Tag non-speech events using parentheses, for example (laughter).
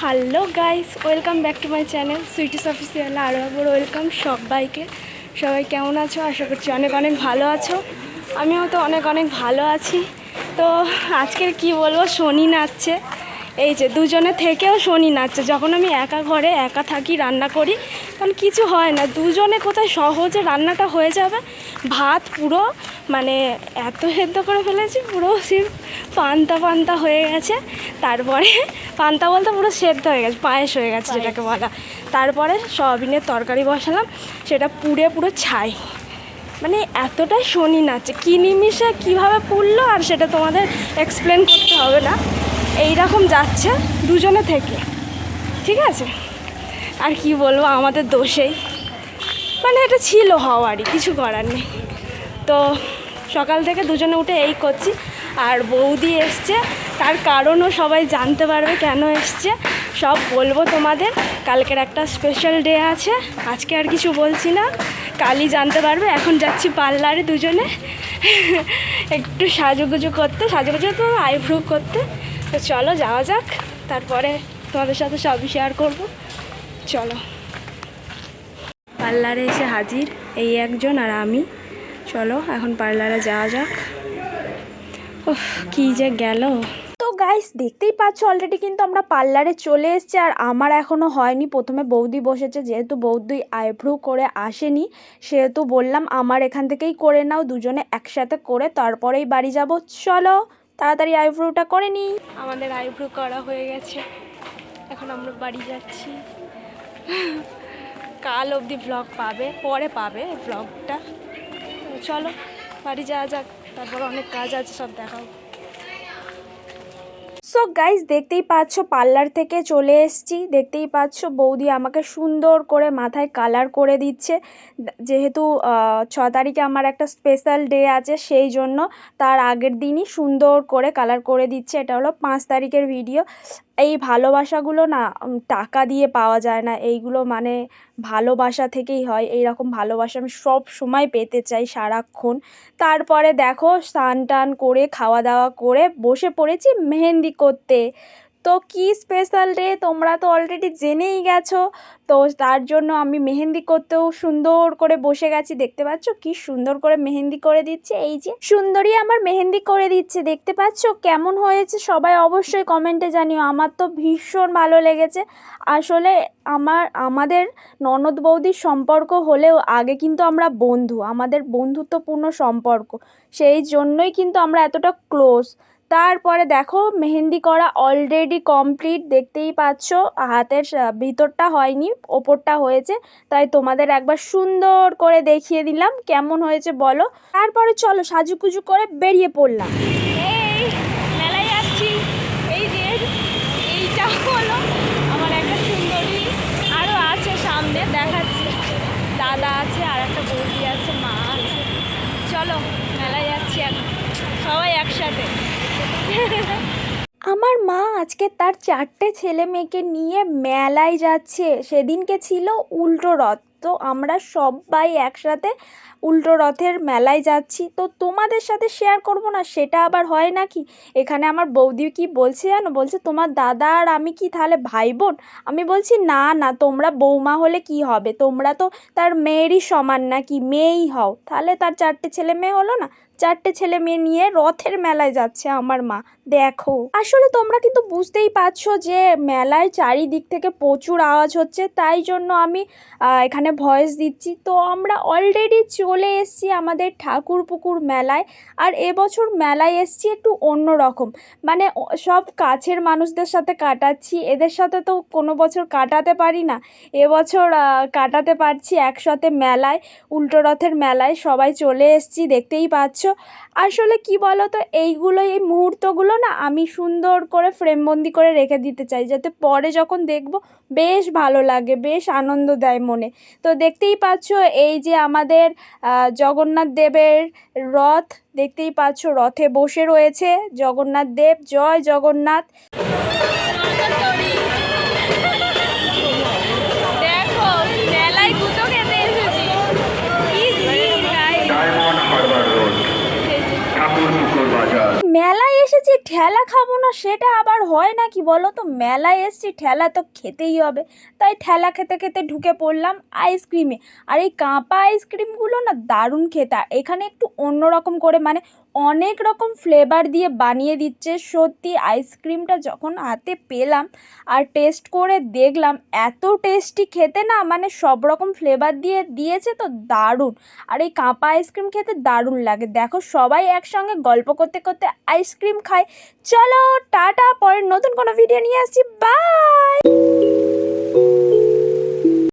Hello guys welcome back to my channel Sweetie's official আরও একবার welcome সবাইকে। সবাই কেমন আছো? আশা করছি অনেক অনেক ভালো আছো। আমিও তো অনেক অনেক ভালো আছি। তো আজকের কি বলব? শনি নাচছে। এই যে দুজনে থেকেও শনি নাচছে। যখন আমি একা ঘরে একা থাকি রান্না করি তখন কিছু হয় না। দুজনে কোথায় সহজে রান্নাটা হয়ে যাবে? ভাত পুরো মানে এত সেদ্ধ করে ফেলেছি পুরো সির পান্তা পান্তা হয়ে গেছে। তারপরে (laughs) পান্তা বলতে পুরো সেদ্ধ হয়ে গেছে পায়েস হয়ে গেছে যেটাকে বলা। তারপরে সয়াবিনের তরকারি বসালাম সেটা পুড়ে পুরো ছাই। মানে এতটাই শনি নাচে কী নিমিষে কীভাবে পুড়লো আর সেটা তোমাদের এক্সপ্লেন করতে হবে না। এই রকম যাচ্ছে দুজনে থেকে। ঠিক আছে? আর কি বলব, আমাদের দোষেই মানে এটা ছিল হওয়ারই, কিছু করার নেই। তো সকাল থেকে দুজনে উঠে এই করছি। আর বৌদি এসছে, তার কারণও সবাই জানতে পারবে কেন এসছে। সব বলব তোমাদের, কালকের একটা স্পেশাল ডে আছে, আজকে আর কিছু বলছি না। কালই জানতে পারবে, এখন যাচ্ছি পার্লারে দুজনে। একটু সাজুগুজু করতে, সাজুগুজু তো আইব্রু করতে। তো চলো, যাওয়া যাক। তারপরে তোমাদের সাথে সবই শেয়ার করব। চলো। পার্লারে এসে হাজির এই একজন আর আমি। চলো, এখন পার্লারে যাওয়া যাক। উফ, কী যে গেল। গাইস দেখতেই পাচ্ছ অলরেডি কিন্তু আমরা পার্লারে চলে এসেছি আর আমার এখনও হয়নি। প্রথমে বৌদি বসেছে, যেহেতু বৌদি আইব্রু করে আসেনি, সেহেতু বললাম আমার এখান থেকেই করে নাও, দুজনে একসাথে করে তারপরেই বাড়ি যাব। চলো। তাড়াতাড়ি আইব্রোটা করে নিই। আমাদের আইব্রো করা হয়ে গেছে। এখন আমরা বাড়ি যাচ্ছি। কাল অবধি ব্লগ পাবে, পরে পাবে ব্লগটা চলো, বাড়ি যাওয়া যাক। তারপর অনেক কাজ আছে, সব দেখাও। সো গাইজ দেখতেই পাচ্ছ পার্লার থেকে চলে এসছি। দেখতেই পাচ্ছ, বৌদি আমাকে সুন্দর করে মাথায় কালার করে দিচ্ছে। যেহেতু ছ তারিখে আমার একটা স্পেশাল ডে আছে, সেই জন্য তার আগের দিনই সুন্দর করে কালার করে দিচ্ছে। এটা হলো পাঁচ তারিখের ভিডিও এই ভালোবাসাগুলো না টাকা দিয়ে পাওয়া যায় না। এইগুলো মানে ভালোবাসা থেকেই হয়। এই রকম ভালোবাসা আমি সব সময় পেতে চাই সারাক্ষণ। তারপরে দেখো স্নান টান করে খাওয়া দাওয়া করে বসে পড়েছি মেহেন্দি করতে। তো কি স্পেশাল ডে তোমরা তো অলরেডি জেনেই গেছো। তো তার জন্য আমি মেহেন্দি করতেও সুন্দর করে বসে গেছি। দেখতে পাচ্ছ কি সুন্দর করে মেহেন্দি করে দিচ্ছে। এই যে সুন্দরী আমার মেহেন্দি করে দিচ্ছে। দেখতে পাচ্ছ কেমন হয়েছে? সবাই অবশ্যই কমেন্টে জানিও। আমার তো ভীষণ ভালো লেগেছে। আসলে আমার, আমাদের ননদ বৌদির সম্পর্ক হলেও আগে কিন্তু আমরা বন্ধু। আমাদের বন্ধুত্বপূর্ণ সম্পর্ক। সেই জন্যই কিন্তু আমরা এতটা ক্লোজ তারপরে দেখো মেহেন্দি করা অলরেডি কমপ্লিট দেখতেই পাচ্ছ। হাতের ভিতরটা হয়নি, ওপরটা হয়েছে। তাই তোমাদের একবার সুন্দর করে দেখিয়ে দিলাম, কেমন হয়েছে বলো। তারপরে চলো সাজুকুজু করে বেরিয়ে পড়লাম। এই যাচ্ছি। এই এইটা আমার একটা আরও আছে সামনে, দেখাচ্ছি। দাদা আছে, আর একটা আছে চলো যাচ্ছি সবাই একসাথে। আমার মা আজকে তার চারটে ছেলে মেয়েকে নিয়ে মেলায় যাচ্ছে। সেদিনকে ছিল উল্টো রথ। তো আমরা সবাই একসাথে উল্টো রথের মেলায় যাচ্ছি। তো তোমাদের সাথে শেয়ার করব না সেটা আবার হয় নাকি? এখানে আমার বৌদি কি বলছে জানো? বলছে তোমার দাদা আর আমি কি তাহলে ভাই বোন আমি বলছি না না তোমরা বৌমা হলে কি হবে? তোমরা তো তার মেয়েরই সমান নাকি? মেয়েই হও। তাহলে তার চারটে ছেলে মেয়ে হলো না? চারটে ছেলে মেয়ে নিয়ে রথের মেলায় যাচ্ছে আমার মা। দেখো। আসলে তোমরা কিন্তু বুঝতেই পারছ যে মেলায় চারিদিক থেকে প্রচুর আওয়াজ হচ্ছে। তাই জন্য আমি আহ, এখানে ভয়েস দিচ্ছি। তো আমরা অলরেডি চলে এসেছি আমাদের ঠাকুর পুকুর মেলায়। আর এবছর মেলায় এসেছি একটু অন্য রকম মানে সব কাছের মানুষদের সাথে কাটাচ্ছি। এদের সাথে তো কোনো বছর কাটাতে পারি না। এবছর কাটাতে পারছি একসাথে মেলায়, উল্টো রথের মেলায় সবাই চলে এসেছি, দেখতেই পাচ্ছ। আসলে কি বলো তো এইগুলো, এই মুহূর্তগুলো না আমি সুন্দর করে ফ্রেমবন্দি করে রেখে দিতে চাই। যাতে পরে যখন দেখব, বেশ ভালো লাগে, বেশ আনন্দ দেয় মনে। তো দেখতেই পাচ্ছ এই যে আমাদের জগন্নাথ দেবের রথ, দেখতেই পাচ্ছ রথে বসে রয়েছে জগন্নাথ দেব। জয় জগন্নাথ। এসেছি ঠেলা খাব না, সেটা আবার হয় না কি বলো তো, মেলায় এসেছি, ঠেলা তো খেতেই হবে। তাই ঠেলা খেতে খেতে ঢুকে পড়লাম আইসক্রিমে আর এই কাঁপা আইসক্রিমগুলো না দারুণ খেতা। এখানে একটু অন্যরকম করে মানে অনেক রকম ফ্লেভার দিয়ে বানিয়ে দিচ্ছে। সত্যি আইসক্রিমটা যখন হাতে পেলাম আর টেস্ট করে দেখলাম, এত টেস্টি খেতে না মানে সব রকম ফ্লেভার দিয়ে দিয়েছে তো দারুণ। আর এই কাঁপা আইসক্রিম খেতে দারুণ লাগে। দেখো সবাই একসঙ্গে গল্প করতে করতে আইসক্রিম খায়। চলো টাটা, পরের নতুন কোনো ভিডিও নিয়ে আসছি। বাই